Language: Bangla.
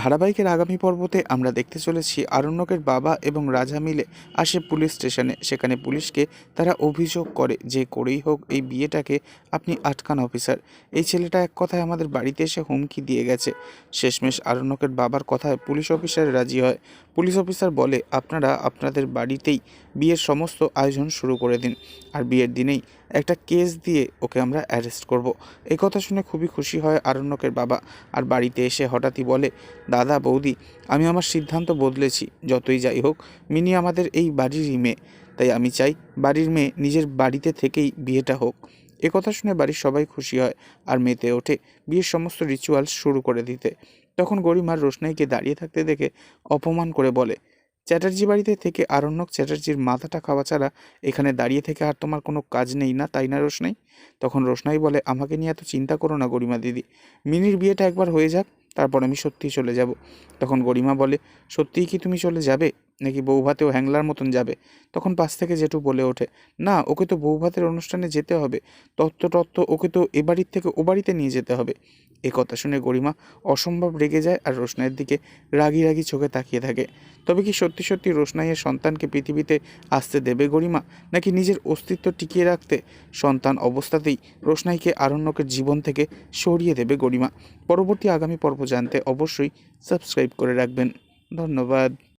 ধারাবাহিকের আগামী পর্বতে আমরা দেখতে চলেছি আরণ্যকের বাবা এবং রাজা মিলে আসে পুলিশ স্টেশনে। সেখানে পুলিশকে তারা অভিযোগ করে যে করেই হোক এই বিয়েটাকে আপনি আটকান, অফিসার। এই ছেলেটা এক কথায় আমাদের বাড়িতে এসে হুমকি দিয়ে গেছে। শেষমেশ আরণ্যকের বাবার কথায় পুলিশ অফিসার রাজি হয়। পুলিশ অফিসার বলে, আপনারা আপনাদের বাড়িতেই বিয়ের সমস্ত আয়োজন শুরু করে দিন আর বিয়ের দিনেই একটা কেস দিয়ে ওকে আমরা অ্যারেস্ট করব। এই কথা শুনে খুবই খুশি হয় আরণ্যকের বাবা। আর বাড়িতে এসে হঠাৎই বলে দাদা, বৌদি, আমি আমার সিদ্ধান্ত বদলেছি, যতই যাই হোক, মিনি আমাদের এই বাড়িরই মেয়ে। তাই আমি চাই বাড়ির মেয়ে নিজের বাড়িতে থেকেই বিয়েটা হোক। এ কথা শুনে বাড়ির সবাই খুশি হয় আর মেতে ওঠে বিয়ের সমস্ত রিচুয়াল শুরু করে দিতে। তখন গরিমার রোশনাইকে দাঁড়িয়ে থাকতে দেখে অপমান করে বলে, চ্যাটার্জি বাড়িতে থেকে আরণ্যক চ্যাটার্জির মাথাটা খাওয়া ছাড়া এখানে দাঁড়িয়ে থেকে আর তোমার কোনো কাজ নেই না, তাই না রোশনাই? তখন রোশনাই বলে, আমাকে নিয়ে এত চিন্তা করো না গরিমা দিদি। মিনির বিয়েটা একবার হয়ে যাক তারপর আমি সত্যিই চলে যাব। তখন গরিমা বলে সত্যিই কি তুমি চলে যাবে? নাকি বৌভাতেও হ্যাংলার মতন যাবে? তখন পাশ থেকে জেঠু বলে ওঠে, না, ওকে তো বৌভাতের অনুষ্ঠানে যেতে হবে। তত্ত্ব তত্ত্ব, ওকে তো এ বাড়ির থেকে ও বাড়িতে নিয়ে যেতে হবে। এ কথা শুনে গরিমা অসম্ভব রেগে যায় আর রোশনাইয়ের দিকে রাগি রাগি চোখে তাকিয়ে থাকে। তবে কি সত্যি সত্যি রোশনাইয়ের সন্তানকে পৃথিবীতে আসতে দেবে গরিমা? নাকি নিজের অস্তিত্ব টিকিয়ে রাখতে সন্তান অবস্থাতেই রোশনাইকে আরণ্যকের জীবন থেকে সরিয়ে দেবে গরিমা? পরবর্তী আগামী পর্ব জানতে অবশ্যই সাবস্ক্রাইব করে রাখবেন। ধন্যবাদ।